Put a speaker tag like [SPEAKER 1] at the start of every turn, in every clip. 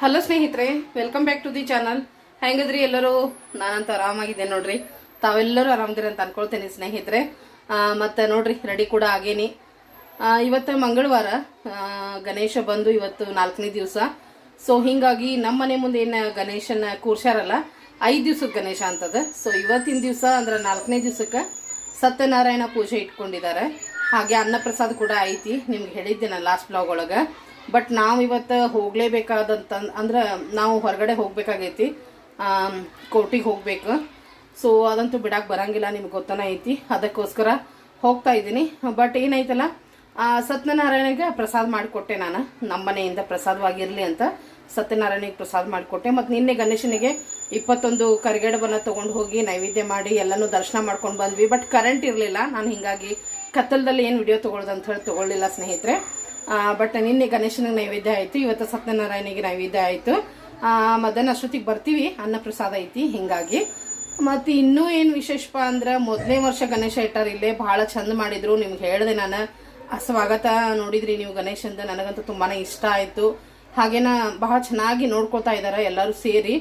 [SPEAKER 1] Hello ಸ್ನೇಹಿತರೆ welcome back to the channel ಹೆಂಗದ್ರಿ ಎಲ್ಲರೂ? ನಾನಂತೂ ಆರಾಮಾಗಿದೆ ನೋಡ್ರಿ. ತಾವೆಲ್ಲರೂ ಆರಾಮದಿರಿ ಅಂತ ಅನ್ಕೊಳ್ತೇನೆ ಸ್ನೇಹಿತರೆ. ಮತ್ತು ನೋಡ್ರಿ ರೆಡಿ ಕೂಡ ಆಗೇನಿ. ಇವತ್ತು ಮಂಗಳವಾರ ಗಣೇಶ ಬಂದು ಇವತ್ತು ನಾಲ್ಕನೇ ದಿವಸ. ಸೊ ಹಿಂಗಾಗಿ ನಮ್ಮ ಮನೆ ಮುಂದೆ ಏನು ಗಣೇಶನ ಕೂರ್ಸ್ಯಾರಲ್ಲ, ಐದು ದಿವ್ಸದ ಗಣೇಶ ಅಂತದ. ಸೊ ಇವತ್ತಿನ ದಿವಸ ಅಂದ್ರೆ ನಾಲ್ಕನೇ ದಿವಸಕ್ಕೆ ಸತ್ಯನಾರಾಯಣ ಪೂಜೆ ಇಟ್ಕೊಂಡಿದ್ದಾರೆ. ಹಾಗೆ ಅನ್ನಪ್ರಸಾದ ಕೂಡ ಐತಿ, ನಿಮ್ಗೆ ಹೇಳಿದ್ದೆ ನಾನು ಲಾಸ್ಟ್ ಬ್ಲಾಗ್ ಒಳಗೆ. ಬಟ್ ನಾವು ಇವತ್ತು ಹೋಗಲೇಬೇಕಾದಂತ, ಅಂದ್ರೆ ನಾವು ಹೊರಗಡೆ ಹೋಗಬೇಕಾಗೈತಿ ಕೋರ್ಟಿಗೆ ಹೋಗ್ಬೇಕು. ಸೊ ಅದಂತೂ ಬಿಡಕ್ಕೆ ಬರಂಗಿಲ್ಲ, ನಿಮ್ಗೆ ಗೊತ್ತನ ಐತಿ. ಅದಕ್ಕೋಸ್ಕರ ಹೋಗ್ತಾ ಇದ್ದೀನಿ. ಬಟ್ ಏನೈತಲ್ಲ ಸತ್ಯನಾರಾಯಣಗೆ ಪ್ರಸಾದ ಮಾಡಿಕೊಟ್ಟೆ ನಾನು. ನಮ್ಮ ಮನೆಯಿಂದ ಪ್ರಸಾದವಾಗಿರಲಿ ಅಂತ ಸತ್ಯನಾರಾಯಣಿಗೆ ಪ್ರಸಾದ ಮಾಡಿಕೊಟ್ಟೆ. ಮತ್ತು ನಿನ್ನೆ ಗಣೇಶನಿಗೆ ಇಪ್ಪತ್ತೊಂದು ಕರಿಗಡಬನ್ನ ತೊಗೊಂಡು ಹೋಗಿ ನೈವೇದ್ಯ ಮಾಡಿ ಎಲ್ಲನೂ ದರ್ಶನ ಮಾಡ್ಕೊಂಡು ಬಂದ್ವಿ. ಬಟ್ ಕರೆಂಟ್ ಇರಲಿಲ್ಲ, ನಾನು ಹಿಂಗಾಗಿ ಕತ್ತಲದಲ್ಲಿ ಏನು ವಿಡಿಯೋ ತೊಗೊಳ್ದು ಅಂತ ಹೇಳಿ ತೊಗೊಳ್ಳಿಲ್ಲ ಸ್ನೇಹಿತರೆ. ಬಟ್ ನಿನ್ನೆ ಗಣೇಶನಿಗೆ ನೈವೇದ್ಯ ಆಯಿತು, ಇವತ್ತು ಸತ್ಯನಾರಾಯಣಿಗೆ ನೈವೇದ್ಯ ಆಯಿತು. ಮಧ್ಯಾಹ್ನ ಅಷ್ಟೊತ್ತಿಗೆ ಬರ್ತೀವಿ ಅನ್ನ ಪ್ರಸಾದ ಐತಿ, ಹಿಂಗಾಗಿ. ಮತ್ತು ಇನ್ನೂ ಏನು ವಿಶೇಷಪ್ಪ ಅಂದ್ರೆ ಮೊದಲನೇ ವರ್ಷ ಗಣೇಶ ಇಟ್ಟಾರ ಇಲ್ಲೇ ಭಾಳ ಚಂದ ಮಾಡಿದ್ರು, ನಿಮ್ಗೆ ಹೇಳಿದೆ ನಾನು. ಆ ಸ್ವಾಗತ ನೋಡಿದ್ರಿ ನೀವು ಗಣೇಶಂದು, ನನಗಂತೂ ತುಂಬಾ ಇಷ್ಟ ಆಯಿತು. ಹಾಗೇನ ಬಹಳ ಚೆನ್ನಾಗಿ ನೋಡ್ಕೊತಾ ಇದ್ದಾರೆ ಎಲ್ಲರೂ ಸೇರಿ.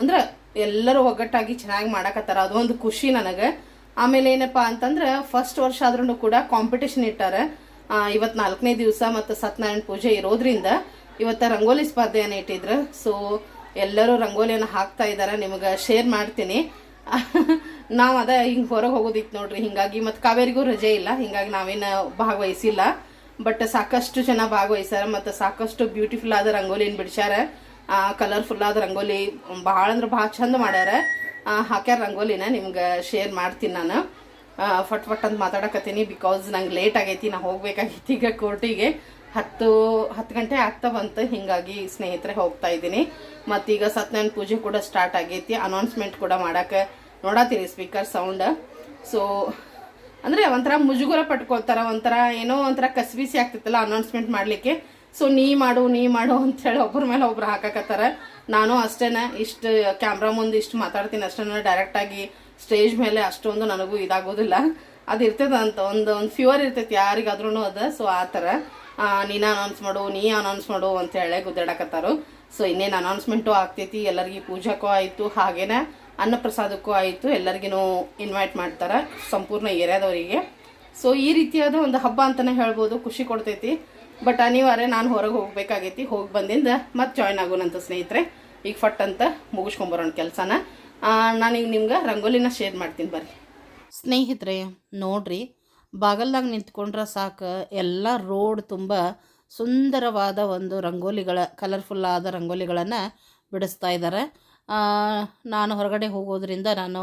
[SPEAKER 1] ಅಂದ್ರೆ ಎಲ್ಲರೂ ಒಗ್ಗಟ್ಟಾಗಿ ಚೆನ್ನಾಗಿ ಮಾಡಕತ್ತಾರ, ಅದೊಂದು ಖುಷಿ ನನಗೆ. ಆಮೇಲೆ ಏನಪ್ಪಾ ಅಂತಂದ್ರೆ ಫಸ್ಟ್ ವರ್ಷ ಆದ್ರೂ ಕೂಡ ಕಾಂಪಿಟೇಷನ್ ಇಟ್ಟಾರ. ಇವತ್ತು ನಾಲ್ಕನೇ ದಿವಸ ಮತ್ತು ಸತ್ಯನಾರಾಯಣ ಪೂಜೆ ಇರೋದ್ರಿಂದ ಇವತ್ತು ರಂಗೋಲಿ ಸ್ಪರ್ಧೆಯನ್ನು ಇಟ್ಟಿದ್ರು. ಸೊ ಎಲ್ಲರೂ ರಂಗೋಲಿಯನ್ನು ಹಾಕ್ತಾ ಇದ್ದಾರೆ ನಿಮಗೆ ಶೇರ್ ಮಾಡ್ತೀನಿ. ನಾವು ಅದ ಹಿಂಗೆ ಹೊರಗೆ ಹೋಗೋದಿತ್ತು ನೋಡ್ರಿ. ಹಿಂಗಾಗಿ ಮತ್ತು ಕಾವೇರಿಗೂ ರಜೆ ಇಲ್ಲ. ಹಿಂಗಾಗಿ ನಾವೇನು ಭಾಗವಹಿಸಿಲ್ಲ. ಬಟ್ ಸಾಕಷ್ಟು ಜನ ಭಾಗವಹಿಸ್ಯಾರ. ಮತ್ತು ಸಾಕಷ್ಟು ಬ್ಯೂಟಿಫುಲ್ ಆದ ರಂಗೋಲಿನ ಬಿಡ್ಸ್ಯಾರ. ಕಲರ್ಫುಲ್ ಆದ ರಂಗೋಲಿ, ಭಾಳ ಅಂದ್ರೆ ಭಾಳ ಚಂದ ಮಾಡ್ಯಾರ. ಹಾಕ್ಯಾರ ರಂಗೋಲಿನ ನಿಮ್ಗೆ ಶೇರ್ ಮಾಡ್ತೀನಿ ನಾನು. ಫಟ್ ಫಟ್ ಅಂತ ಮಾತಾಡಕತ್ತೀನಿ ಬಿಕಾಸ್ ನಂಗೆ ಲೇಟ್ ಆಗೈತಿ, ನಾ ಹೋಗ್ಬೇಕಾಗೈತಿ ಈಗ ಕೋರ್ಟಿಗೆ ಹತ್ತು ಹತ್ತು ಗಂಟೆ ಆಗ್ತಾ ಬಂತು ಹಿಂಗಾಗಿ ಸ್ನೇಹಿತರೆ ಹೋಗ್ತಾ ಇದ್ದೀನಿ. ಮತ್ತೀಗ ಸತ್ಯನಾರಾಯಣ ಪೂಜೆ ಕೂಡ ಸ್ಟಾರ್ಟ್ ಆಗೈತಿ ಅನೌನ್ಸ್ಮೆಂಟ್ ಕೂಡ ಮಾಡಕ್ಕೆ ನೋಡತ್ತೀರಿ ಸ್ಪೀಕರ್ ಸೌಂಡ್ ಸೊ ಅಂದರೆ ಒಂಥರ ಮುಜುಗುರ ಪಟ್ಕೊಳ್ತಾರ, ಒಂಥರ ಏನೋ ಒಂಥರ ಕಸ್ಬಿಸಿ ಆಗ್ತಿತ್ತಲ್ಲ ಅನೌನ್ಸ್ಮೆಂಟ್ ಮಾಡ್ಲಿಕ್ಕೆ. ಸೊ ನೀ ಮಾಡು ನೀ ಮಾಡು ಅಂತ ಹೇಳಿ ಒಬ್ಬರ ಮೇಲೆ ಒಬ್ರು ಹಾಕಕತ್ತಾರ. ನಾನು ಅಷ್ಟೇನೆ, ಇಷ್ಟು ಕ್ಯಾಮ್ರಾ ಮುಂದೆ ಇಷ್ಟು ಮಾತಾಡ್ತೀನಿ ಅಷ್ಟೇ ಡೈರೆಕ್ಟ್ ಆಗಿ ಸ್ಟೇಜ್ ಮೇಲೆ ಅಷ್ಟೊಂದು ನನಗೂ ಇದಾಗೋದಿಲ್ಲ. ಅದು ಇರ್ತದ ಅಂತ, ಒಂದು ಒಂದು ಫ್ಯೂವರ್ ಇರ್ತೈತಿ ಯಾರಿಗಾದ್ರೂ ಅದ. ಸೊ ಆ ಥರ. ನೀನು ನೀನ ಅನೌನ್ಸ್ ಮಾಡು, ನೀ ಅನೌನ್ಸ್ ಮಾಡು ಅಂತ ಹೇಳಿ ಗುದ್ದಾಡಕತ್ತಾರು. ಸೊ ಇನ್ನೇನು ಅನೌನ್ಸ್ಮೆಂಟು ಆಗ್ತೈತಿ, ಎಲ್ಲರಿಗೂ ಪೂಜಾಕೂ ಆಯಿತು, ಹಾಗೇನೆ ಅನ್ನಪ್ರಸಾದಕ್ಕೂ ಆಯಿತು ಎಲ್ಲರಿಗೂ ಇನ್ವೈಟ್ ಮಾಡ್ತಾರೆ ಸಂಪೂರ್ಣ ಏರಿಯಾದವರಿಗೆ. ಸೊ ಈ ರೀತಿಯಾದ ಒಂದು ಹಬ್ಬ ಅಂತಲೇ ಹೇಳ್ಬೋದು. ಖುಷಿ ಕೊಡ್ತೈತಿ. ಬಟ್ ಅನಿವಾರ್ಯ ನಾನು ಹೊರಗೆ ಹೋಗ್ಬೇಕಾಗೈತಿ. ಹೋಗಿ ಬಂದಿಂದ ಮತ್ತೆ ಜಾಯ್ನ್ ಆಗೋಣಂತ ಸ್ನೇಹಿತರೆ. ಈಗ ಫಟ್ ಅಂತ ಮುಗಿಸ್ಕೊಂಬರೋಣ ಕೆಲಸನ. ನಾನೀಗ ನಿಮ್ಗೆ ರಂಗೋಲಿನ ಶೇರ್ ಮಾಡ್ತೀನಿ ಬರ್ರಿ. ಸ್ನೇಹಿತರೆ, ನೋಡ್ರಿ, ಬಾಗಲ್ದಾಗ ನಿಂತ್ಕೊಂಡ್ರೆ ಸಾಕು ಎಲ್ಲ ರೋಡ್ ತುಂಬ ಸುಂದರವಾದ ಒಂದು ರಂಗೋಲಿಗಳ ಕಲರ್ಫುಲ್ ಆದ ರಂಗೋಲಿಗಳನ್ನು ಬಿಡಿಸ್ತಾ ಇದ್ದಾರೆ ನಾನು ಹೊರಗಡೆ ಹೋಗೋದ್ರಿಂದ ನಾನು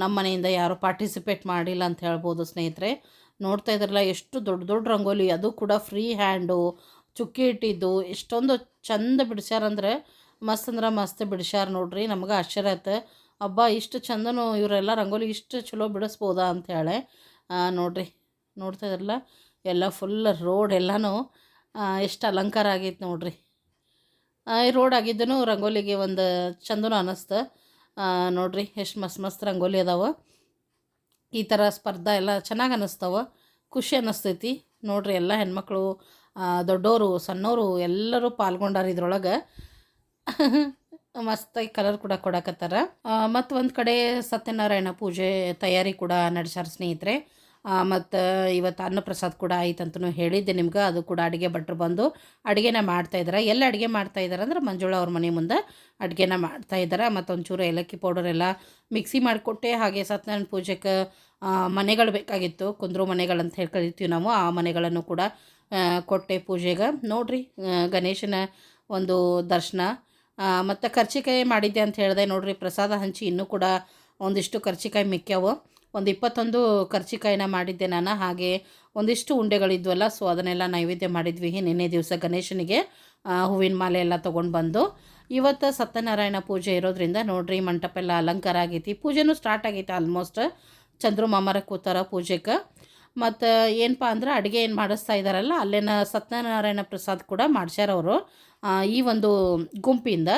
[SPEAKER 1] ನಮ್ಮ ಮನೆಯಿಂದ ಯಾರೂ ಪಾರ್ಟಿಸಿಪೇಟ್ ಮಾಡಿಲ್ಲ ಅಂತ ಹೇಳ್ಬೋದು ಸ್ನೇಹಿತರೆ. ನೋಡ್ತಾ ಇದ್ರಲ್ಲ, ಎಷ್ಟು ದೊಡ್ಡ ದೊಡ್ಡ ರಂಗೋಲಿ, ಅದು ಕೂಡ ಫ್ರೀ ಹ್ಯಾಂಡು ಚುಕ್ಕಿ ಇಟ್ಟಿದ್ದು. ಎಷ್ಟೊಂದು ಚಂದ ಬಿಡ್ಸ್ಯಾರಂದ್ರೆ ಮಸ್ತ್ ಅಂದ್ರೆ ಮಸ್ತ್ ಬಿಡಿಸ್ಯಾರ ನೋಡ್ರಿ, ನಮ್ಗೆ ಆಶ್ಚರ್ಯ ಆಯ್ತು. ಹಬ್ಬ ಇಷ್ಟು ಚಂದನು ಇವರೆಲ್ಲ ರಂಗೋಲಿ ಇಷ್ಟು ಚಲೋ ಬಿಡಿಸ್ಬೋದಾ ಹೇಳಿ. ನೋಡ್ರಿ, ನೋಡ್ತಾ ಇದ್ರಲ್ಲ, ಎಲ್ಲ ಫುಲ್ ರೋಡ್ ಎಲ್ಲನೂ ಎಷ್ಟು ಅಲಂಕಾರ ಆಗೈತೆ ನೋಡ್ರಿ. ಈ ರೋಡ್ ಆಗಿದ್ದನು ರಂಗೋಲಿಗೆ ಒಂದು ಚಂದನು ಅನ್ನಿಸ್ತು ನೋಡ್ರಿ ಎಷ್ಟು ಮಸ್ತ್ ಮಸ್ತ್ ರಂಗೋಲಿ ಅದಾವ. ಈ ಥರ ಸ್ಪರ್ಧೆ ಎಲ್ಲ ಚೆನ್ನಾಗಿ ಅನ್ನಿಸ್ತಾವ ಖುಷಿ ಅನ್ನಿಸ್ತೈತಿ ನೋಡ್ರಿ ಎಲ್ಲ ಹೆಣ್ಮಕ್ಳು ದೊಡ್ಡವರು ಸಣ್ಣವರು ಎಲ್ಲರೂ ಪಾಲ್ಗೊಂಡಾರ ಇದ್ರೊಳಗೆ. ಮಸ್ತಾಗಿ ಕಲರ್ ಕೂಡ ಕೊಡಕತ್ತಾರ. ಮತ್ತು ಒಂದು ಕಡೆ ಸತ್ಯನಾರಾಯಣ ಪೂಜೆ ತಯಾರಿ ಕೂಡ ನಡೆಸ್ಯಾರ ಸ್ನೇಹಿತರೆ. ಮತ್ತು ಇವತ್ತು ಅನ್ನಪ್ರಸಾದ ಕೂಡ ಆಯ್ತಂತನೂ ಹೇಳಿದ್ದೆ ನಿಮ್ಗೆ. ಅದು ಕೂಡ ಅಡುಗೆ ಭಟ್ರು ಬಂದು ಅಡುಗೆನ ಮಾಡ್ತಾ ಇದ್ದಾರೆ ಎಲ್ಲ ಅಡುಗೆ ಮಾಡ್ತಾ ಇದ್ದಾರೆ ಅಂದ್ರೆ ಮಂಜುಳ ಅವ್ರ ಮನೆ ಮುಂದೆ ಅಡುಗೆನ ಮಾಡ್ತಾ ಇದ್ದಾರೆ ಮತ್ತು ಒಂಚೂರು ಏಲಕ್ಕಿ ಪೌಡರ್ ಎಲ್ಲ ಮಿಕ್ಸಿ ಮಾಡಿಕೊಟ್ಟೆ. ಹಾಗೆ ಸತ್ಯನಾರಾಯಣ ಪೂಜೆಗೆ ಮನೆಗಳು ಬೇಕಾಗಿತ್ತು. ಕುಂದ್ರು ಮನೆಗಳಂತ ಹೇಳಿ ಕರಿತೀವಿ ನಾವು. ಆ ಮನೆಗಳನ್ನು ಕೂಡ ಕೊಟ್ಟೆ ಪೂಜೆಗೆ. ನೋಡ್ರಿ ಗಣೇಶನ ಒಂದು ದರ್ಶನ. ಮತ್ತು ಕರ್ಚಿಕಾಯಿ ಮಾಡಿದ್ದೆ ಅಂತ ಹೇಳಿದೆ. ನೋಡ್ರಿ, ಪ್ರಸಾದ ಹಂಚಿ ಇನ್ನೂ ಕೂಡ ಒಂದಿಷ್ಟು ಕರ್ಚಿಕಾಯಿ ಮಿಕ್ಕ್ಯಾವು ಒಂದು ಇಪ್ಪತ್ತೊಂದು ಕರ್ಚಿಕಾಯಿನ ಮಾಡಿದ್ದೆ ನಾನು, ಹಾಗೆ ಒಂದಿಷ್ಟು ಉಂಡೆಗಳಿದ್ವಲ್ಲ ಸೊ ಅದನ್ನೆಲ್ಲ ನೈವೇದ್ಯ ಮಾಡಿದ್ವಿ ನಿನ್ನೆ ದಿವಸ ಗಣೇಶನಿಗೆ. ಹೂವಿನ ಮಾಲೆ ಎಲ್ಲ ತೊಗೊಂಡು ಬಂದು ಇವತ್ತು ಸತ್ಯನಾರಾಯಣ ಪೂಜೆ ಇರೋದ್ರಿಂದ ನೋಡ್ರಿ ಮಂಟಪ ಎಲ್ಲ ಅಲಂಕಾರ ಆಗೈತಿ. ಪೂಜೆನೂ ಸ್ಟಾರ್ಟ್ ಆಗೈತೆ ಆಲ್ಮೋಸ್ಟ್ ಚಂದ್ರು ಮಾಮರ ಕೂತಾರ ಪೂಜೆಗೆ ಮತ್ತು ಏನಪ್ಪ ಅಂದ್ರೆ ಅಡುಗೆ ಏನು ಮಾಡಿಸ್ತಾ ಇದ್ದಾರಲ್ಲ ಅಲ್ಲೇನ ಸತ್ಯನಾರಾಯಣ ಪ್ರಸಾದ್ ಕೂಡ ಮಾಡ್ಸ್ಯಾರ ಅವರು ಈ ಒಂದು ಗುಂಪಿಂದ.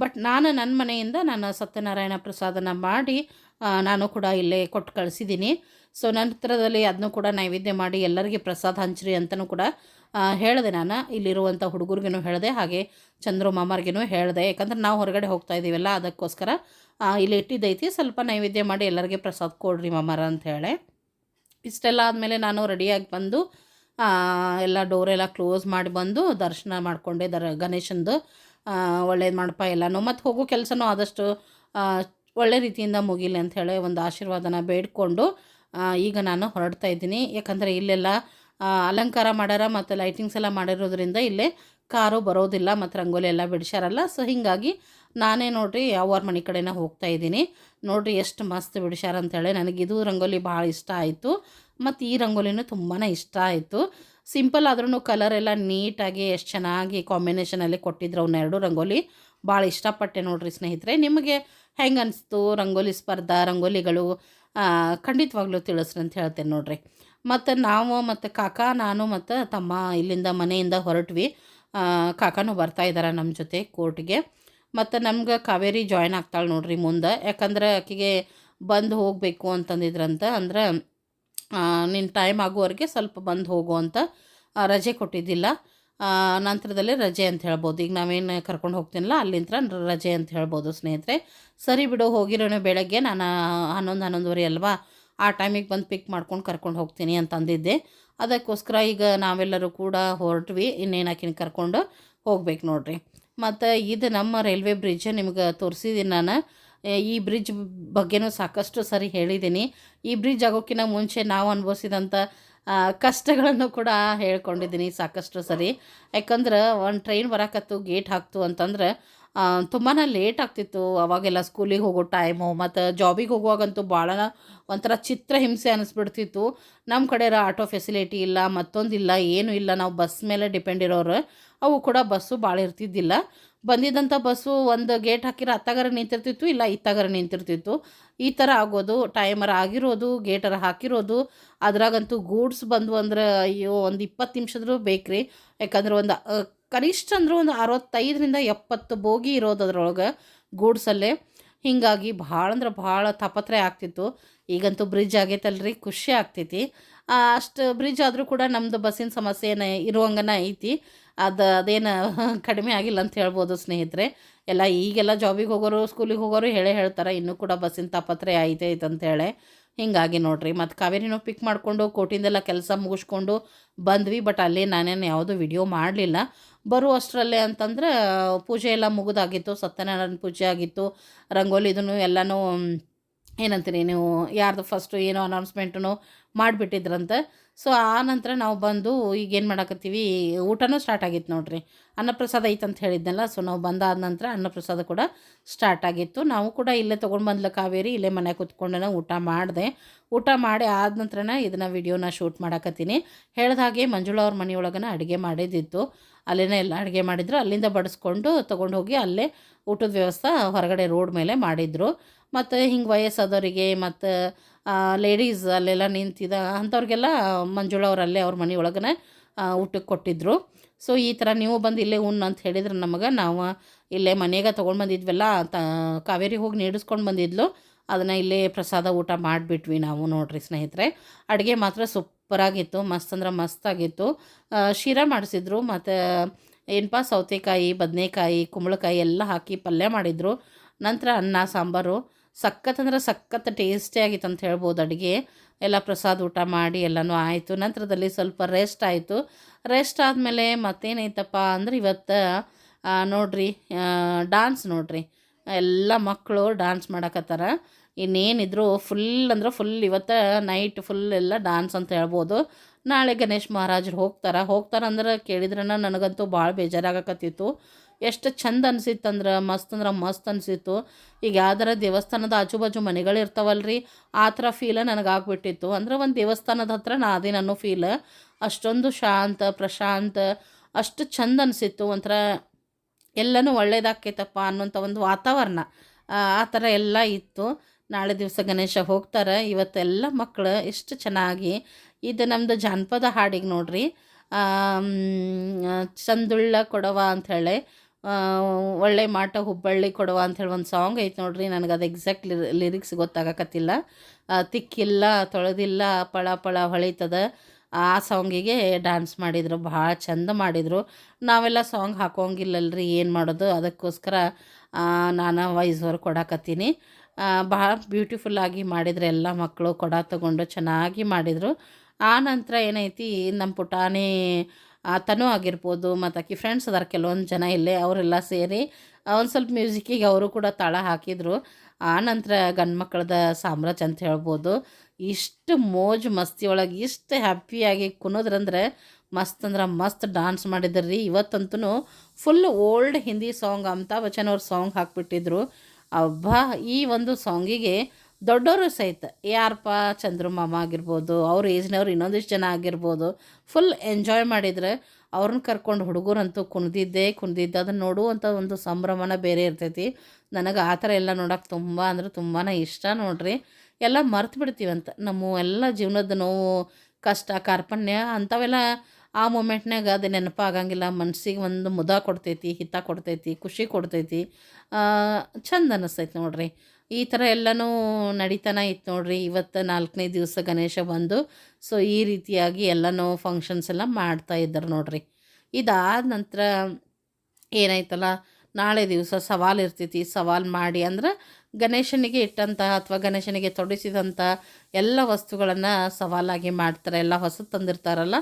[SPEAKER 1] ಬಟ್ ನಾನು ನನ್ನ ಮನೆಯಿಂದ ನಾನು ಸತ್ಯನಾರಾಯಣ ಪ್ರಸಾದನ ಮಾಡಿ
[SPEAKER 2] ನಾನು ಕೂಡ ಇಲ್ಲೇ ಕೊಟ್ಟು ಕಳಿಸಿದ್ದೀನಿ. ಸೊ ನಂತರದಲ್ಲಿ ಅದನ್ನು ಕೂಡ ನೈವೇದ್ಯ ಮಾಡಿ ಎಲ್ಲರಿಗೆ ಪ್ರಸಾದ ಹಂಚ್ರಿ ಅಂತಲೂ ಕೂಡ ಹೇಳಿದೆ ನಾನು. ಇಲ್ಲಿರುವಂಥ ಹುಡುಗರಿಗೂ ಹೇಳಿದೆ, ಹಾಗೆ ಚಂದ್ರು ಮಾಮಾರಿಗೂ ಹೇಳಿದೆ. ಯಾಕಂದ್ರೆ ನಾವು ಹೊರಗಡೆ ಹೋಗ್ತಾ ಇದ್ದೀವಲ್ಲ, ಅದಕ್ಕೋಸ್ಕರ ಇಲ್ಲಿ ಇಟ್ಟಿದ್ದೈತಿ. ಸ್ವಲ್ಪ ನೈವೇದ್ಯ ಮಾಡಿ ಎಲ್ಲರಿಗೆ ಪ್ರಸಾದ ಕೊಡ್ರಿ ಮಾಮಾರ ಅಂತ ಹೇಳಿ. ಇಷ್ಟೆಲ್ಲ ಆದಮೇಲೆ ನಾನು ರೆಡಿಯಾಗಿ ಬಂದು ಎಲ್ಲ ಡೋರೆಲ್ಲ ಕ್ಲೋಸ್ ಮಾಡಿ ಬಂದು ದರ್ಶನ ಮಾಡಿಕೊಂಡೆ. ದರ್, ಗಣೇಶಂದು ಒಳ್ಳೇದು ಮಾಡಪ್ಪ ಎಲ್ಲನೂ. ಮತ್ತು ಹೋಗೋ ಕೆಲಸನೂ ಆದಷ್ಟು ಒಳ್ಳೆ ರೀತಿಯಿಂದ ಮುಗಿಲಿ ಅಂತ ಹೇಳಿ ಒಂದು ಆಶೀರ್ವಾದನ ಬೇಡ್ಕೊಂಡು ಈಗ ನಾನು ಹೊರಡ್ತಾ ಇದ್ದೀನಿ. ಯಾಕಂದರೆ ಇಲ್ಲೆಲ್ಲ ಅಲಂಕಾರ ಮಾಡ್ಯಾರ ಮತ್ತು ಲೈಟಿಂಗ್ಸ್ ಎಲ್ಲ ಮಾಡಿರೋದ್ರಿಂದ ಇಲ್ಲೇ ಕಾರು ಬರೋದಿಲ್ಲ, ಮತ್ತು ರಂಗೋಲಿ ಎಲ್ಲ ಬಿಡಿಸ್ಯಾರಲ್ಲ. ಸೊ ಹೀಗಾಗಿ ನಾನೇ ನೋಡಿರಿ ಅವ್ರ ಮನೆ ಕಡೆನ ಹೋಗ್ತಾ ಇದ್ದೀನಿ. ನೋಡಿರಿ ಎಷ್ಟು ಮಸ್ತ್ ಬಿಡಿಸ್ಯಾರ ಅಂತೇಳಿ ನನಗೆ ಇದು ರಂಗೋಲಿ ಭಾಳ ಇಷ್ಟ ಆಯಿತು. ಮತ್ತು ಈ ರಂಗೋಲಿನೂ ತುಂಬಾ ಇಷ್ಟ ಆಯಿತು. ಸಿಂಪಲ್ ಆದ್ರೂ ಕಲರ್ ಎಲ್ಲ ನೀಟಾಗಿ ಎಷ್ಟು ಚೆನ್ನಾಗಿ ಕಾಂಬಿನೇಷನಲ್ಲಿ ಕೊಟ್ಟಿದ್ರು ಅವನ್ನೆರಡು ರಂಗೋಲಿ. ಭಾಳ ಇಷ್ಟಪಟ್ಟೆ ನೋಡ್ರಿ ಸ್ನೇಹಿತರೆ. ನಿಮಗೆ ಹೆಂಗೆ ಅನಿಸ್ತು? ರಂಗೋಲಿ ಸ್ಪರ್ಧಾ, ರಂಗೋಲಿಗಳು ಖಂಡಿತವಾಗ್ಲೂ ತಿಳಿಸ್ರಿ ಅಂತ ಹೇಳ್ತೇನೆ ನೋಡ್ರಿ. ಮತ್ತು ನಾವು ಮತ್ತು ಕಾಕ, ನಾನು ಮತ್ತು ತಮ್ಮ ಇಲ್ಲಿಂದ ಮನೆಯಿಂದ ಹೊರಟ್ವಿ. ಕಾಕನೂ ಬರ್ತಾ ಇದ್ದಾರೆ ನಮ್ಮ ಜೊತೆ ಕೋರ್ಟ್ಗೆ. ಮತ್ತು ನಮ್ಗೆ ಕಾವೇರಿ ಜಾಯ್ನ್ ಆಗ್ತಾಳೆ ನೋಡ್ರಿ ಮುಂದೆ. ಯಾಕಂದ್ರೆ ಆಕೆಗೆ ಬಂದು ಹೋಗಬೇಕು ಅಂತಂದಿದ್ರಂತ. ಅಂದ್ರೆ ನಿನ್ನ ಟೈಮ್ ಆಗುವವರೆಗೆ ಸ್ವಲ್ಪ ಬಂದು ಹೋಗು ಅಂತ ರಜೆ ಕೊಟ್ಟಿದ್ದಿಲ್ಲ. ನಂತರದಲ್ಲಿ ರಜೆ ಅಂತ ಹೇಳ್ಬೋದು. ಈಗ ನಾವೇನು ಕರ್ಕೊಂಡು ಹೋಗ್ತೀನಲ್ಲ ಅಲ್ಲಿಂದ ರಜೆ ಅಂತ ಹೇಳ್ಬೋದು ಸ್ನೇಹಿತರೆ. ಸರಿ ಬಿಡು ಹೋಗಿರೋಣ ಬೆಳಗ್ಗೆ. ನಾನು ಹನ್ನೊಂದು, ಹನ್ನೊಂದುವರೆ ಅಲ್ವಾ? ಆ ಟೈಮಿಗೆ ಬಂದು ಪಿಕ್ ಮಾಡ್ಕೊಂಡು ಕರ್ಕೊಂಡು ಹೋಗ್ತೀನಿ ಅಂತ ಅಂದಿದ್ದೆ. ಅದಕ್ಕೋಸ್ಕರ ಈಗ ನಾವೆಲ್ಲರೂ ಕೂಡ ಹೊರಟ್ವಿ. ಇನ್ನೇನು ಆಕಿನ ಕರ್ಕೊಂಡು ಹೋಗ್ಬೇಕು ನೋಡ್ರಿ. ಮತ್ತು ಇದು ನಮ್ಮ ರೈಲ್ವೆ ಬ್ರಿಡ್ಜ್ ನಿಮ್ಗೆ ತೋರಿಸಿದ್ದೀನಿ ನಾನು. ಈ ಬ್ರಿಡ್ಜ್ ಬಗ್ಗೆನೂ ಸಾಕಷ್ಟು ಸರಿ ಹೇಳಿದ್ದೀನಿ ಈ ಬ್ರಿಡ್ಜ್ ಆಗೋಕ್ಕಿಂತ ಮುಂಚೆ ನಾವು ಅನುಭವಿಸಿದಂಥ ಕಷ್ಟಗಳನ್ನು ಕೂಡ ಹೇಳ್ಕೊಂಡಿದ್ದೀನಿ ಸಾಕಷ್ಟು ಸರಿ. ಯಾಕಂದ್ರೆ ಒಂದು ಟ್ರೈನ್ ಬರಕತ್ತು ಗೇಟ್ ಹಾಕ್ತು ಅಂತಂದ್ರೆ ತುಂಬಾ ಲೇಟ್ ಆಗ್ತಿತ್ತು. ಅವಾಗೆಲ್ಲ ಸ್ಕೂಲಿಗೆ ಹೋಗೋ ಟೈಮು ಮತ್ತು ಜಾಬಿಗೆ ಹೋಗುವಾಗಂತೂ ಭಾಳ ಒಂಥರ ಚಿತ್ರ ಹಿಂಸೆ ಅನಿಸ್ಬಿಡ್ತಿತ್ತು. ನಮ್ಮ ಕಡೆ ಆಟೋ ಫೆಸಿಲಿಟಿ ಇಲ್ಲ, ಮತ್ತೊಂದಿಲ್ಲ, ಏನೂ ಇಲ್ಲ. ನಾವು ಬಸ್ ಮೇಲೆ ಡಿಪೆಂಡ್ ಇರೋರು, ಅವು ಕೂಡ ಬಸ್ಸು ಭಾಳ ಇರ್ತಿದ್ದಿಲ್ಲ. ಬಂದಿದ್ದಂಥ ಬಸ್ಸು ಒಂದು ಗೇಟ್ ಹಾಕಿರೋ ಅತ್ತಾಗರ ನಿಂತಿರ್ತಿತ್ತು, ಇಲ್ಲ ಇತ್ತಾಗರ ನಿಂತಿರ್ತಿತ್ತು. ಈ ಥರ ಆಗೋದು, ಟೈಮರ್ ಆಗಿರೋದು, ಗೇಟರ ಹಾಕಿರೋದು. ಅದ್ರಾಗಂತೂ ಗೂಡ್ಸ್ ಬಂದು ಅಂದ್ರೆ ಅಯ್ಯೋ, ಒಂದು ಇಪ್ಪತ್ತು ನಿಮಿಷದ್ರು ಬೇಕ್ರಿ. ಯಾಕಂದ್ರೆ ಒಂದು ಕನಿಷ್ಠ ಅಂದ್ರೆ ಒಂದು ಅರವತ್ತೈದರಿಂದ ಎಪ್ಪತ್ತು ಬೋಗಿ ಇರೋದು ಅದರೊಳಗೆ ಗೂಡ್ಸಲ್ಲೇ. ಹೀಗಾಗಿ ಭಾಳ ಅಂದ್ರೆ ಭಾಳ ತಪತ್ರೆ ಆಗ್ತಿತ್ತು. ಈಗಂತೂ ಬ್ರಿಡ್ಜ್ ಆಗೈತಲ್ರಿ, ಖುಷಿ ಆಗ್ತೈತಿ. ಅಷ್ಟು ಬ್ರಿಡ್ಜ್ ಆದರೂ ಕೂಡ ನಮ್ಮದು ಬಸ್ಸಿನ ಸಮಸ್ಯೆ ಏನು ಇರುವಂಗನ ಐತಿ. ಅದು, ಅದೇನು ಕಡಿಮೆ ಆಗಿಲ್ಲ ಅಂತ ಹೇಳ್ಬೋದು ಸ್ನೇಹಿತರೆ. ಎಲ್ಲ ಈಗೆಲ್ಲ ಜಾಬಿಗೆ ಹೋಗೋರು ಸ್ಕೂಲಿಗೆ ಹೋಗೋರು ಹೇಳೇ ಹೇಳ್ತಾರೆ, ಇನ್ನೂ ಕೂಡ ಬಸ್ಸಿನ ತಾಪತ್ರೆ ಐತೆ ಅಂತೇಳಿ ಹೀಗಾಗಿ ನೋಡ್ರಿ, ಮತ್ತು ಕಾವೇರಿನೂ ಪಿಕ್ ಮಾಡಿಕೊಂಡು ಕೋಟಿಂದೆಲ್ಲ ಕೆಲಸ ಮುಗಿಸ್ಕೊಂಡು ಬಂದ್ವಿ ಬಟ್ ಅಲ್ಲಿ ನಾನೇನು ಯಾವುದೂ ವಿಡಿಯೋ ಮಾಡಲಿಲ್ಲ. ಬರುವ ಅಷ್ಟರಲ್ಲೇ ಅಂತಂದ್ರೆ, ಪೂಜೆ ಎಲ್ಲ ಮುಗಿದಾಗಿತ್ತು, ಸತ್ಯನಾರಾಯಣ ಪೂಜೆ ಆಗಿತ್ತು ರಂಗೋಲಿದೂ ಎಲ್ಲನೂ, ಏನಂತೀರಿ ನೀವು, ಯಾರ್ದು ಫಸ್ಟು ಏನೋ ಅನೌನ್ಸ್ಮೆಂಟು ಮಾಡಿಬಿಟ್ಟಿದ್ರಂತೆ. ಸೊ ಆ ನಂತರ ನಾವು ಬಂದು ಈಗ ಏನು ಮಾಡಕತ್ತೀವಿ, ಊಟನೂ ಸ್ಟಾರ್ಟ್ ಆಗಿತ್ತು ನೋಡ್ರಿ. ಅನ್ನಪ್ರಸಾದ ಐತೆ ಅಂತ ಹೇಳಿದ್ನಲ್ಲ ಸೊ ನಾವು ಬಂದಾದ ನಂತರ ಅನ್ನಪ್ರಸಾದ ಕೂಡ ಸ್ಟಾರ್ಟ್ ಆಗಿತ್ತು. ನಾವು ಕೂಡ ಇಲ್ಲೇ ತೊಗೊಂಡು ಬಂದ್ಲ ಕಾವೇರಿ, ಇಲ್ಲೇ ಮನೆ ಕೂತ್ಕೊಂಡೇ ಊಟ ಮಾಡಿದೆ. ಊಟ ಮಾಡಿ ಆದ ನಂತರನೇ ಇದನ್ನು ವಿಡಿಯೋನ ಶೂಟ್ ಮಾಡಕತ್ತೀನಿ. ಹೇಳ್ದ ಹಾಗೆ ಮಂಜುಳಾ ಅವ್ರ ಮನೆಯೊಳಗನ ಅಡುಗೆ ಮಾಡಿದ್ದಿತ್ತು ಅಲ್ಲೇನೇ ಎಲ್ಲ ಅಡುಗೆ ಮಾಡಿದ್ರು. ಅಲ್ಲಿಂದ ಬಡಿಸ್ಕೊಂಡು ತೊಗೊಂಡು ಹೋಗಿ ಅಲ್ಲೇ ಊಟದ ವ್ಯವಸ್ಥೆ ಹೊರಗಡೆ ರೋಡ್ ಮೇಲೆ ಮಾಡಿದ್ರು. ಮತ್ತು ಹಿಂಗೆ ವಯಸ್ಸಾದವರಿಗೆ ಮತ್ತು ಲೇಡೀಸ್ ಅಲ್ಲೆಲ್ಲ ನಿಂತಿದ್ದ ಅಂಥವ್ರಿಗೆಲ್ಲ ಮಂಜುಳ ಅವರಲ್ಲೇ ಅವ್ರ ಮನೆ ಮನೆಯೊಳಗನ ಊಟಕ್ಕೆ ಕೊಟ್ಟಿದ್ರು. ಸೊ ಈ ಥರ ನೀವು ಬಂದು ಇಲ್ಲೇ ಉಣ್ಣು ಅಂತ ಹೇಳಿದ್ರೆ ನಮಗೆ. ನಾವು ಇಲ್ಲೇ ಮನೆಗೆ ತೊಗೊಂಡು ಬಂದಿದ್ವಲ್ಲ, ತ, ಕಾವೇರಿ ಹೋಗಿ ನೀಡಿಸ್ಕೊಂಡು ಬಂದಿದ್ಲು. ಅದನ್ನು ಇಲ್ಲೇ ಪ್ರಸಾದ ಊಟ ಮಾಡಿಬಿಟ್ವಿ ನಾವು ನೋಡ್ರಿ ಸ್ನೇಹಿತರೆ. ಅಡುಗೆ ಮಾತ್ರ ಸೂಪರಾಗಿತ್ತು ಮಸ್ತ್ ಅಂದ್ರೆ ಮಸ್ತಾಗಿತ್ತು ಶಿರಾ ಮಾಡಿಸಿದ್ರು, ಮತ್ತು ಏನಪ್ಪ ಸೌತೆಕಾಯಿ, ಬದನೆಕಾಯಿ, ಕುಂಬಳಕಾಯಿ ಎಲ್ಲ ಹಾಕಿ ಪಲ್ಯ ಮಾಡಿದರು. ನಂತರ ಅನ್ನ, ಸಾಂಬಾರು ಸಖತ್ ಅಂದ್ರೆ ಸಖತ್ ಟೇಸ್ಟಿಯಾಗಿತ್ತು ಅಂತ ಹೇಳ್ಬೋದು ಅಡುಗೆ. ಎಲ್ಲ ಪ್ರಸಾದ ಊಟ ಮಾಡಿ ಎಲ್ಲನೂ ಆಯಿತು. ನಂತರದಲ್ಲಿ ಸ್ವಲ್ಪ ರೆಸ್ಟ್ ಆಯಿತು. ರೆಸ್ಟ್ ಆದಮೇಲೆ ಮತ್ತೇನೈತಪ್ಪ ಅಂದ್ರೆ ಇವತ್ತು ನೋಡ್ರಿ ಡಾನ್ಸ್ ನೋಡ್ರಿ. ಎಲ್ಲ ಮಕ್ಕಳು ಡಾನ್ಸ್ ಮಾಡಕತ್ತಾರ. ಇನ್ನೇನಿದ್ರು ಫುಲ್ ಅಂದ್ರೆ ಫುಲ್ ಇವತ್ತು ನೈಟ್ ಫುಲ್ ಎಲ್ಲ ಡಾನ್ಸ್ ಅಂತ ಹೇಳ್ಬೋದು. ನಾಳೆ ಗಣೇಶ್ ಮಹಾರಾಜರು ಹೋಗ್ತಾರೆ. ಹೋಗ್ತಾರಂದ್ರೆ ಕೇಳಿದ್ರನ ನನಗಂತೂ ಭಾಳ ಬೇಜಾರಾಗಕತ್ತಿತ್ತು. ಎಷ್ಟು ಚಂದ ಅನ್ಸಿತ್ತಂದ್ರೆ ಮಸ್ತ್ ಅಂದ್ರೆ ಮಸ್ತ್ ಅನಿಸಿತ್ತು. ಈಗ ಯಾವ್ದಾರ ದೇವಸ್ಥಾನದ ಆಜು ಬಾಜು ಮನೆಗಳು ಇರ್ತಾವಲ್ರಿ ಆ ಥರ ಫೀಲ ನನಗಾಗ್ಬಿಟ್ಟಿತ್ತು. ಅಂದ್ರೆ ಒಂದು ದೇವಸ್ಥಾನದ ಹತ್ರ ನಾ ಅದೇ ಅನ್ನೋ ಫೀಲ್ ಅಷ್ಟೊಂದು ಶಾಂತ, ಪ್ರಶಾಂತ, ಅಷ್ಟು ಚಂದ ಅನಿಸಿತ್ತು. ಒಂಥರ ಎಲ್ಲನೂ ಒಳ್ಳೇದಾಕೈತಪ್ಪ ಅನ್ನೋಂಥ ಒಂದು ವಾತಾವರಣ, ಆ ಥರ ಎಲ್ಲ ಇತ್ತು. ನಾಳೆ ದಿವಸ ಗಣೇಶ ಹೋಗ್ತಾರೆ. ಇವತ್ತೆಲ್ಲ ಮಕ್ಕಳು ಎಷ್ಟು ಚೆನ್ನಾಗಿ. ಇದು ನಮ್ಮದು ಜಾನಪದ ಹಾಡಿಗೆ ನೋಡ್ರಿ. ಚಂದುಳ್ಳ ಕೊಡವ ಅಂಥೇಳಿ ಒಳ್ಳೆ ಮಾಟ ಹುಬ್ಬಳ್ಳಿ ಕೊಡುವ ಅಂಥೇಳಿ ಒಂದು ಸಾಂಗ್ ಐತೆ ನೋಡ್ರಿ. ನನಗೆ ಅದು ಎಕ್ಸಾಕ್ಟ್ ಲಿರಿಕ್ಸ್ ಗೊತ್ತಾಗಕತ್ತಿಲ್ಲ. ತಿಕ್ಕಿಲ್ಲ, ತೊಳೆದಿಲ್ಲ, ಪಳ ಪಳ ಹೊಳಿತದ. ಆ ಸಾಂಗಿಗೆ ಡ್ಯಾನ್ಸ್ ಮಾಡಿದರು, ಭಾಳ ಚಂದ ಮಾಡಿದರು. ನಾವೆಲ್ಲ ಸಾಂಗ್ ಹಾಕೋಂಗಿಲ್ಲಲ್ರಿ, ಏನು ಮಾಡೋದು? ಅದಕ್ಕೋಸ್ಕರ ನಾನು ವಾಯ್ಸ್ ಓವರ್ ಕೊಡಕತ್ತೀನಿ ಭಾಳ ಬ್ಯೂಟಿಫುಲ್ಲಾಗಿ ಮಾಡಿದ್ರು ಎಲ್ಲ ಮಕ್ಕಳು ಕೊಡ ತಗೊಂಡು ಚೆನ್ನಾಗಿ ಮಾಡಿದರು. ಆ ನಂತರ ಏನೈತಿ ನಮ್ಮ ಪುಟಾಣಿ ಆತನೂ ಆಗಿರ್ಬೋದು, ಮತ್ತು ಆಕಿ ಫ್ರೆಂಡ್ಸ್ ಅದಾರ ಕೆಲವೊಂದು ಜನ ಇಲ್ಲೇ, ಅವರೆಲ್ಲ ಸೇರಿ ಒಂದು ಸ್ವಲ್ಪ ಮ್ಯೂಸಿಕ್ಕಿಗೆ ಅವರು ಕೂಡ ತಾಳ ಹಾಕಿದರು. ಆ ನಂತರ ಗಂಡು ಮಕ್ಕಳದ ಸಾಮ್ರಾಜ್ಯ ಅಂತ ಹೇಳ್ಬೋದು. ಇಷ್ಟು ಮೋಜು ಮಸ್ತಿ ಒಳಗೆ ಇಷ್ಟು ಹ್ಯಾಪಿಯಾಗಿ ಕುನೋದ್ರಂದ್ರೆ ಮಸ್ತ್ ಅಂದ್ರೆ ಮಸ್ತ್ ಡಾನ್ಸ್ ಮಾಡಿದ್ರು. ರೀ ಇವತ್ತಂತೂ full old Hindi song Amitabh Bachchan ಅವ್ರ ಸಾಂಗ್ ಹಾಕ್ಬಿಟ್ಟಿದ್ರು. ಅಬ್ಬಾ, ಈ ಒಂದು ಸಾಂಗಿಗೆ ದೊಡ್ಡವರು ಸಹಿತ ಯಾರಪ್ಪ ಚಂದ್ರಮಾಮ ಆಗಿರ್ಬೋದು, ಅವ್ರ ಏಜ್ನವ್ರು ಇನ್ನೊಂದಿಷ್ಟು ಜನ ಆಗಿರ್ಬೋದು ಫುಲ್ ಎಂಜಾಯ್ ಮಾಡಿದ್ರೆ ಅವ್ರನ್ನ ಕರ್ಕೊಂಡು ಹುಡುಗರಂತೂ ಕುಣಿದಿದ್ದೆ ಕುಣಿದಿದ್ದೆ ಅದನ್ನು ನೋಡುವಂಥ ಒಂದು ಸಂಭ್ರಮನ ಬೇರೆ ಇರ್ತೈತಿ. ನನಗೆ ಆ ಥರ ಎಲ್ಲ ನೋಡೋಕೆ ತುಂಬ ಅಂದ್ರೆ ತುಂಬಾ ಇಷ್ಟ ನೋಡ್ರಿ. ಎಲ್ಲ ಮರ್ತು ಬಿಡ್ತೀವಂತ. ನಮ್ಮ ಎಲ್ಲ ಜೀವನದ ನೋವು, ಕಷ್ಟ, ಕಾರ್ಪಣ್ಯ ಅಂಥವೆಲ್ಲ ಆ ಮೂಮೆಂಟ್ನಾಗ ಅದು ನೆನಪಾಗಂಗಿಲ್ಲ ಮನಸ್ಸಿಗೆ ಒಂದು ಮುದ ಕೊಡ್ತೈತಿ, ಹಿತ ಕೊಡ್ತೈತಿ, ಖುಷಿ ಕೊಡ್ತೈತಿ. ಚಂದ ಅನ್ನಿಸ್ತೈತಿ ನೋಡ್ರಿ. ಈ ಥರ ಎಲ್ಲನೂ ನಡೀತಾನೆ ಇತ್ತು ನೋಡ್ರಿ. ಇವತ್ತು ನಾಲ್ಕನೇ ದಿವಸ ಗಣೇಶ ಬಂದು, ಸೊ ಈ ರೀತಿಯಾಗಿ ಎಲ್ಲನೂ ಫಂಕ್ಷನ್ಸ್ ಎಲ್ಲ ಮಾಡ್ತಾ ಇದ್ದಾರೆ ನೋಡ್ರಿ. ಇದಾದ ನಂತರ ಏನಾಯ್ತಲ್ಲ, ನಾಳೆ ದಿವಸ ಸವಾಲು ಇರ್ತೈತಿ. ಸವಾಲು ಮಾಡಿ ಅಂದ್ರೆ ಗಣೇಶನಿಗೆ ಇಟ್ಟಂತಹ ಅಥವಾ ಗಣೇಶನಿಗೆ ತೊಡಿಸಿದಂಥ ಎಲ್ಲ ವಸ್ತುಗಳನ್ನು ಸವಾಲಾಗಿ ಮಾಡ್ತಾರೆ. ಎಲ್ಲ ಹೊಸದು ತಂದಿರ್ತಾರಲ್ಲ,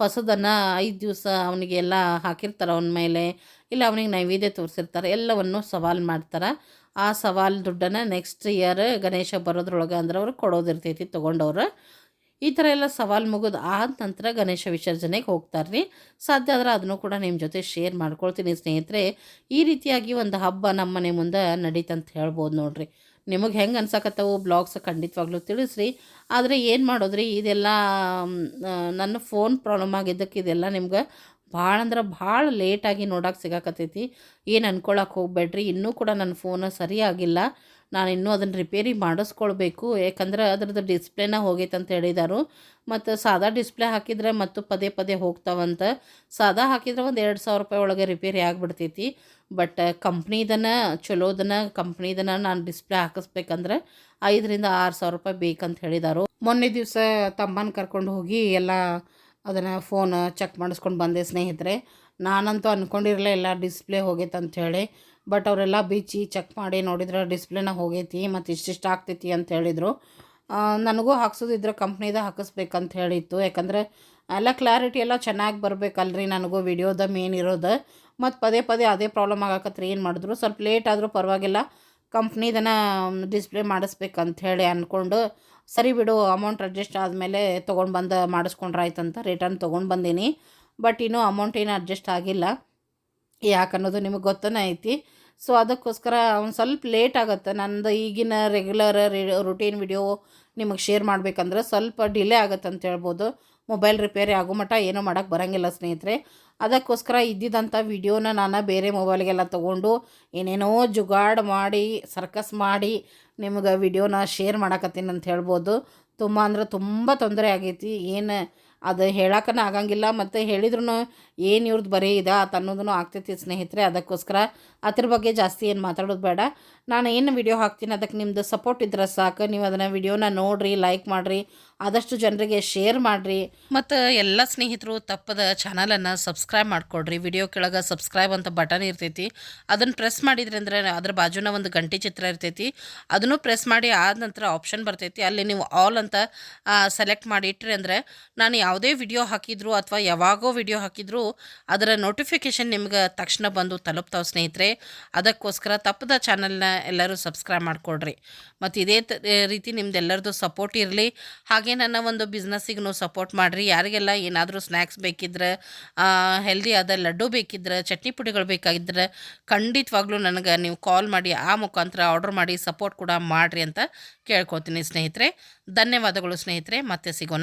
[SPEAKER 2] ಹೊಸದನ್ನು ಐದು ದಿವಸ ಅವನಿಗೆ ಎಲ್ಲ ಹಾಕಿರ್ತಾರೆ ಅವನ ಮೇಲೆ, ಇಲ್ಲ ಅವನಿಗೆ ನೈವೇದ್ಯ ತೋರಿಸಿರ್ತಾರೆ, ಎಲ್ಲವನ್ನು ಸವಾಲು ಮಾಡ್ತಾರೆ. ಆ ಸವಾಲು ದುಡ್ಡನ್ನು ನೆಕ್ಸ್ಟ್ ಇಯರ್ ಗಣೇಶ ಬರೋದ್ರೊಳಗೆ ಅಂದ್ರೆ ಅವ್ರು ಕೊಡೋದಿರ್ತೈತಿ ತೊಗೊಂಡವ್ರು. ಈ ಥರ ಎಲ್ಲ ಸವಾಲು ಮುಗಿದು ಆದ ನಂತರ ಗಣೇಶ ವಿಸರ್ಜನೆಗೆ ಹೋಗ್ತಾರೆ ರೀ ಸಾಧ್ಯ ಆದ್ರೆ ಅದನ್ನು ಕೂಡ ನಿಮ್ಮ ಜೊತೆ ಶೇರ್ ಮಾಡ್ಕೊಳ್ತೀನಿ ಸ್ನೇಹಿತರೆ. ಈ ರೀತಿಯಾಗಿ ಒಂದು ಹಬ್ಬ ನಮ್ಮ ಮನೆ ಮುಂದೆ ನಡೀತಂತ ಹೇಳ್ಬೋದು ನೋಡ್ರಿ. ನಿಮಗೆ ಹೆಂಗೆ ಅನ್ಸಕತ್ತವು ಬ್ಲಾಗ್ಸ್ ಖಂಡಿತವಾಗ್ಲೂ ತಿಳಿಸ್ರಿ. ಆದರೆ ಏನು ಮಾಡೋದ್ರಿ, ಇದೆಲ್ಲ ನನ್ನ ಫೋನ್ ಪ್ರಾಬ್ಲಮ್ ಆಗಿದ್ದಕ್ಕೆ ಇದೆಲ್ಲ ನಿಮ್ಗೆ ಭಾಳ ಅಂದ್ರೆ ಭಾಳ ಲೇಟಾಗಿ ನೋಡಕ್ಕೆ ಸಿಗಾಕತ್ತೈತಿ. ಏನು ಅನ್ಕೊಳಕ್ಕೆ ಹೋಗ್ಬೇಡ್ರಿ. ಇನ್ನೂ ಕೂಡ ನನ್ನ ಫೋನ್ ಸರಿಯಾಗಿಲ್ಲ ನಾನು ಇನ್ನೂ ಅದನ್ನು ರಿಪೇರಿ ಮಾಡಿಸ್ಕೊಳ್ಬೇಕು. ಯಾಕಂದ್ರೆ ಅದ್ರದ್ದು ಡಿಸ್ಪ್ಲೇನ ಹೋಗೈತೆ ಅಂತ ಹೇಳಿದರು. ಮತ್ತು ಸಾದಾ ಡಿಸ್ಪ್ಲೇ ಹಾಕಿದ್ರೆ ಮತ್ತು ಪದೇ ಪದೇ ಹೋಗ್ತಾವಂತ. ಸಾದಾ ಹಾಕಿದ್ರೆ ಒಂದು ಎರಡು ಸಾವಿರ ರೂಪಾಯಿ ಒಳಗೆ ರಿಪೇರಿ ಆಗಿಬಿಡ್ತೈತಿ. ಬಟ್ ಕಂಪ್ನಿದನ ಚಲೋದನ ಕಂಪ್ನಿದನ ನಾನು ಡಿಸ್ಪ್ಲೇ ಹಾಕಿಸ್ಬೇಕಂದ್ರೆ ಐದರಿಂದ ಆರು ಸಾವಿರ ರೂಪಾಯಿ ಬೇಕಂತ ಹೇಳಿದರು. ಮೊನ್ನೆ ದಿವಸ ತಮ್ಮನ ಕರ್ಕೊಂಡು ಹೋಗಿ ಎಲ್ಲ ಅದನ್ನು ಫೋನ್ ಚೆಕ್ ಮಾಡಿಸ್ಕೊಂಡು ಬಂದೆ ಸ್ನೇಹಿತರೆ. ನಾನಂತೂ ಅಂದ್ಕೊಂಡಿರಲೇ ಇಲ್ಲ ಡಿಸ್ಪ್ಲೇ ಹೋಗೈತೆ ಅಂಥೇಳಿ ಬಟ್ ಅವರೆಲ್ಲ ಬಿಚ್ಚಿ ಚೆಕ್ ಮಾಡಿ ನೋಡಿದ್ರೆ ಡಿಸ್ಪ್ಲೇನ ಹೋಗೈತಿ, ಮತ್ತು ಇಷ್ಟಿಷ್ಟು ಆಗ್ತೈತಿ ಅಂತ ಹೇಳಿದರು. ನನಗೂ ಹಾಕ್ಸೋದಿದ್ರೆ ಕಂಪ್ನಿದ ಹಾಕಿಸ್ಬೇಕಂತ ಹೇಳಿತ್ತು. ಯಾಕಂದರೆ ಎಲ್ಲ ಕ್ಲಾರಿಟಿ ಎಲ್ಲ ಚೆನ್ನಾಗಿ ಬರಬೇಕಲ್ರಿ ನನಗೂ ವಿಡಿಯೋದ ಮೇನ್ ಇರೋದು. ಮತ್ತು ಪದೇ ಪದೇ ಅದೇ ಪ್ರಾಬ್ಲಮ್ ಆಗಾಕತ್ರಿ, ಏನು ಮಾಡಿದ್ರು? ಸ್ವಲ್ಪ ಲೇಟ್ ಆದರೂ ಪರವಾಗಿಲ್ಲ ಕಂಪ್ನಿದನ ಡಿಸ್ಪ್ಲೇ ಮಾಡಿಸ್ಬೇಕಂತ ಹೇಳಿ ಅಂದ್ಕೊಂಡು ಸರಿ ಬಿಡು ಅಮೌಂಟ್ ಅಡ್ಜಸ್ಟ್ ಆದಮೇಲೆ ತೊಗೊಂಡು ಬಂದು ಮಾಡಿಸ್ಕೊಂಡ್ರೆ ಆಯ್ತಂತ ರಿಟರ್ನ್ ತೊಗೊಂಡು ಬಂದೀನಿ. ಬಟ್ ಇನ್ನೂ ಅಮೌಂಟ್ ಏನು ಅಡ್ಜಸ್ಟ್ ಆಗಿಲ್ಲ. ಯಾಕನ್ನೋದು ನಿಮಗೆ ಗೊತ್ತನೇ ಐತಿ. ಸೊ ಅದಕ್ಕೋಸ್ಕರ ಒಂದು ಸ್ವಲ್ಪ ಲೇಟ್ ಆಗುತ್ತೆ. ನಂದು ಈಗಿನ ರೆಗ್ಯುಲರ್ ರುಟೀನ್ ವಿಡಿಯೋ ನಿಮಗೆ ಶೇರ್ ಮಾಡಬೇಕಂದ್ರೆ ಸ್ವಲ್ಪ ಡಿಲೇ ಆಗುತ್ತೆ ಅಂತ ಹೇಳ್ಬೋದು. ಮೊಬೈಲ್ ರಿಪೇರಿ ಆಗೋ ಮಟ್ಟ ಏನೂ ಮಾಡೋಕ್ಕೆ ಬರೋಂಗಿಲ್ಲ ಸ್ನೇಹಿತರೆ. ಅದಕ್ಕೋಸ್ಕರ ಇದ್ದಿದ್ದಂಥ ವಿಡಿಯೋನ ನಾನು ಬೇರೆ ಮೊಬೈಲ್ಗೆಲ್ಲ ತೊಗೊಂಡು ಏನೇನೋ ಜುಗಾಡ್ ಮಾಡಿ, ಸರ್ಕಸ್ ಮಾಡಿ ನಿಮ್ಗೆ ವಿಡಿಯೋನ ಶೇರ್ ಮಾಡಕತ್ತೀನಿ ಅಂತ ಹೇಳ್ಬೋದು. ತುಂಬ ಅಂದ್ರೆ ತುಂಬ ತೊಂದರೆ ಆಗೈತಿ. ಏನು ಅದು ಹೇಳಕ್ಕನ ಆಗಂಗಿಲ್ಲ. ಮತ್ತು ಹೇಳಿದ್ರು ಏನು ಇವ್ರದ್ದು ಬರೀ ಇದೆ ಅಂತ ಅನ್ನೋದನ್ನು ಆಗ್ತೈತಿ ಸ್ನೇಹಿತರೆ. ಅದಕ್ಕೋಸ್ಕರ ಅದ್ರ ಬಗ್ಗೆ ಜಾಸ್ತಿ ಏನು ಮಾತಾಡೋದು ಬೇಡ. ನಾನು ಏನು ವಿಡಿಯೋ ಹಾಕ್ತೀನಿ, ಅದಕ್ಕೆ ನಿಮ್ಮದು ಸಪೋರ್ಟ್ ಇದ್ರೆ ಸಾಕು. ನೀವು ಅದನ್ನು ವಿಡಿಯೋನ ನೋಡಿರಿ ಲೈಕ್ ಮಾಡಿರಿ. ಆದಷ್ಟು ಜನರಿಗೆ ಶೇರ್ ಮಾಡಿರಿ. ಮತ್ತು ಎಲ್ಲ ಸ್ನೇಹಿತರು ತಪ್ಪದ ಚಾನಲನ್ನು ಸಬ್ಸ್ಕ್ರೈಬ್ ಮಾಡಿಕೊಡ್ರಿ. ವಿಡಿಯೋ ಕೆಳಗೆ ಸಬ್ಸ್ಕ್ರೈಬ್ ಅಂತ ಬಟನ್ ಇರ್ತೈತಿ. ಅದನ್ನು ಪ್ರೆಸ್ ಮಾಡಿದ್ರಿ ಅಂದರೆ ಅದ್ರ ಬಾಜುನ ಒಂದು ಗಂಟೆ ಚಿತ್ರ ಇರ್ತೈತಿ. ಅದನ್ನು ಪ್ರೆಸ್ ಮಾಡಿ ಆದ ನಂತರ ಆಪ್ಷನ್ ಬರ್ತೈತಿ. ಅಲ್ಲಿ ನೀವು ಆಲ್ ಅಂತ ಸೆಲೆಕ್ಟ್ ಮಾಡಿ ಇಟ್ರಿ ಅಂದರೆ ನಾನು ಯಾವುದೇ ವಿಡಿಯೋ ಹಾಕಿದ್ರು ಅಥವಾ ಯಾವಾಗೋ ವಿಡಿಯೋ ಹಾಕಿದ್ರು ಅದರ ನೋಟಿಫಿಕೇಶನ್ ನಿಮ್ಗೆ ತಕ್ಷಣ ಬಂದು ತಲುಪ್ತಾವೆ ಸ್ನೇಹಿತರೆ. ಅದಕ್ಕೋಸ್ಕರ ತಪ್ಪದ ಚಾನಲ್ನ ಎಲ್ಲರೂ ಸಬ್ಸ್ಕ್ರೈಬ್ ಮಾಡಿಕೊಡ್ರಿ. ಮತ್ತು ಇದೇ ರೀತಿ ನಿಮ್ದು ಎಲ್ಲರದ್ದು ಸಪೋರ್ಟ್ ಇರಲಿ. ಹಾಗೆ ನನ್ನ ಒಂದು ಬಿಸ್ನೆಸ್ಸಿಗೂ ಸಪೋರ್ಟ್ ಮಾಡಿರಿ. ಯಾರಿಗೆಲ್ಲ ಏನಾದರೂ ಸ್ನ್ಯಾಕ್ಸ್ ಬೇಕಿದ್ರೆ ಹೆಲ್ದಿ ಆದ ಲಡ್ಡು ಬೇಕಿದ್ರೆ, ಚಟ್ನಿ ಪುಡಿಗಳು ಬೇಕಾಗಿದ್ರೆ ಖಂಡಿತವಾಗ್ಲೂ ನನಗೆ ನೀವು ಕಾಲ್ ಮಾಡಿ, ಆ ಮುಖಾಂತರ ಆರ್ಡರ್ ಮಾಡಿ ಸಪೋರ್ಟ್ ಕೂಡ ಮಾಡಿರಿ ಅಂತ ಕೇಳ್ಕೊತೀನಿ ಸ್ನೇಹಿತರೆ. ಧನ್ಯವಾದಗಳು ಸ್ನೇಹಿತರೆ. ಮತ್ತೆ ಸಿಗೋಣ.